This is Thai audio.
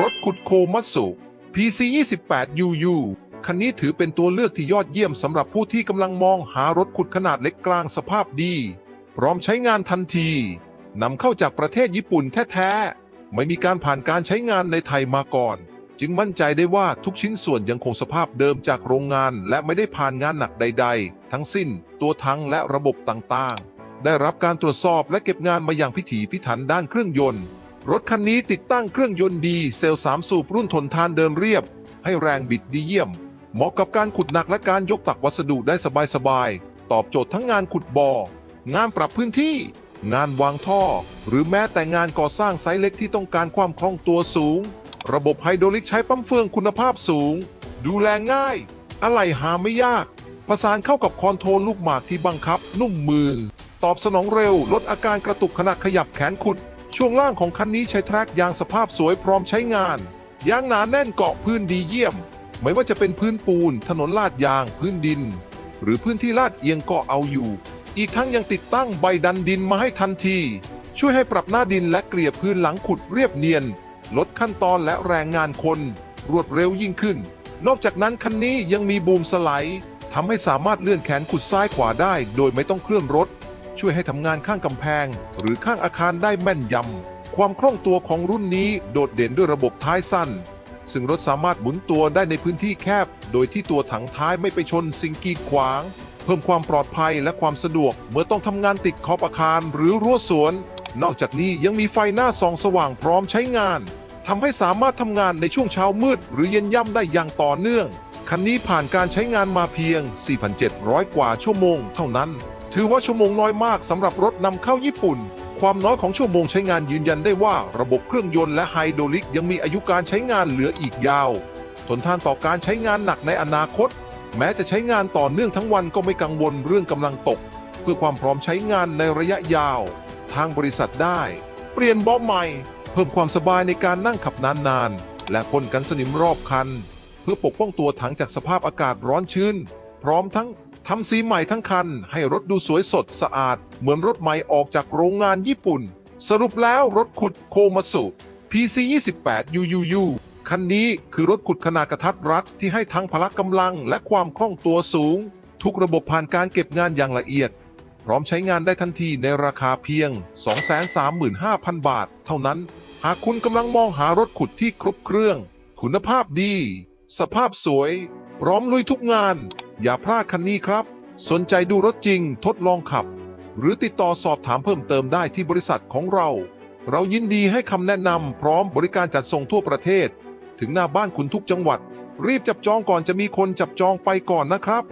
รถขุดโคมัตสุ PC 28 UU คันนี้ถือเป็นตัวเลือกที่ยอดเยี่ยมสำหรับผู้ที่กำลังมองหารถขุดขนาดเล็กกลางสภาพดี พร้อมใช้งานทันทีนำเข้าจากประเทศญี่ปุ่นแท้ๆ ไม่มีการผ่านการใช้งานในไทยมาก่อน จึงมั่นใจได้ว่าทุกชิ้นส่วนยังคงสภาพเดิมจากโรงงาน และไม่ได้ผ่านงานหนักใด ๆ ทั้งสิ้น ตัวทั้งและระบบต่างๆ ได้รับการตรวจสอบและเก็บงานมาอย่างพิถีพิถันด้านเครื่องยนต์ รถคันนี้ติดตั้งเครื่องยนต์ดีเซลล์3สูบรุ่นทนทานเดินเรียบ ให้แรงบิดดีเยี่ยม เหมาะกับการขุดหนักและการยกตักวัสดุได้สบายๆ ตอบโจทย์ทั้งงานขุดบ่อ งานปรับพื้นที่ งานวางท่อ หรือแม้แต่งานก่อสร้างไซส์เล็กที่ต้องการความคล่องตัวสูง ระบบไฮดรอลิกใช้ปั๊มเฟืองคุณภาพสูง ดูแลง่าย อะไหล่หาไม่ยาก ประสานเข้ากับคอนโทรลลูกหมากที่บังคับ นุ่มมือ ตอบสนองเร็วลดอาการกระตุกขณะขยับแขนขุด ช่วงล่างของคันนี้ใช้แทร็กยางสภาพสวยพร้อมใช้งาน ยางหนาแน่นเกาะพื้นดีเยี่ยม ไม่ว่าจะเป็นพื้นปูน ถนนลาดยาง พื้นดิน หรือพื้นที่ลาดเอียงก็เอาอยู่ อีกทั้งยังติดตั้งใบดันดินมาให้ทันที ช่วยให้ปรับหน้าดินและเกลี่ยพื้นหลังขุดเรียบเนียน ลดขั้นตอนและแรงงานคน รวดเร็วยิ่งขึ้น นอกจากนั้นคันนี้ยังมีบูมสไลด์ทำให้สามารถเลื่อนแขนขุดซ้ายขวาได้ โดยไม่ต้องเคลื่อนรถ ช่วยให้ทำงานข้างกำแพง หรือข้างอาคารได้แม่นยำ ความคล่องตัวของรุ่นนี้โดดเด่นด้วยระบบท้ายสั้น ซึ่งรถสามารถหมุนตัวได้ในพื้นที่แคบ โดยที่ตัวถังท้ายไม่ไปชนสิ่งกีดขวาง เพิ่มความปลอดภัยและความสะดวก เมื่อต้องทำงานติดขอบอาคารหรือรั้วสวน นอกจากนี้ยังมีไฟหน้าส่องสว่างพร้อมใช้งานทำให้สามารถทำงานในช่วงเช้ามืด หรือเย็นย่ำได้อย่างต่อเนื่องคันนี้ผ่านการใช้งานมาเพียง 4,700 กว่าชั่วโมงเท่านั้น ถือว่าชั่วโมงน้อยมากสำหรับรถนำเข้าญี่ปุ่น ความน้อยของชั่วโมงใช้งานยืนยันได้ว่าระบบเครื่องยนต์และไฮดรอลิกยังมีอายุการใช้งานเหลืออีกยาว ทนทานต่อการใช้งานหนักในอนาคต แม้จะใช้งานต่อเนื่องทั้งวันก็ไม่กังวลเรื่องกำลังตก เพื่อความพร้อมใช้งานในระยะยาว ทางบริษัทได้ เปลี่ยนบาะใหม่ เพิ่มความสบายในการนั่งขับนานๆและพ่นกันสนิมรอบคัน เพื่อปกป้องตัวถังจากสภาพอากาศร้อนชื้น พร้อมทั้ง ทำสีใหม่ทั้งคัน ให้รถดูสวยสดสะอาด เหมือนรถใหม่ออกจากโรงงานญี่ปุ่น สรุปแล้วรถขุดโคมาสุ PC 28 UUU คันนี้คือรถขุดขนาดกระทัดรัดที่ให้ทั้งพละกำลังและความคล่องตัวสูง ทุกระบบผ่านการเก็บงานอย่างละเอียด พร้อมใช้งานได้ทันทีในราคาเพียง 235,000 บาท เท่านั้น หากคุณกำลังมองหารถขุดที่ครบเครื่อง คุณภาพดี สภาพสวย พร้อมลุยทุกงาน อย่าพลาดคันนี้ครับ สนใจดูรถจริงทดลองขับ หรือติดต่อสอบถามเพิ่มเติมได้ที่บริษัทของเรา เรายินดีให้คำแนะนำพร้อมบริการจัดส่งทั่วประเทศ ถึงหน้าบ้านคุณทุกจังหวัด รีบจับจองก่อนจะมีคนจับจองไปก่อนนะครับ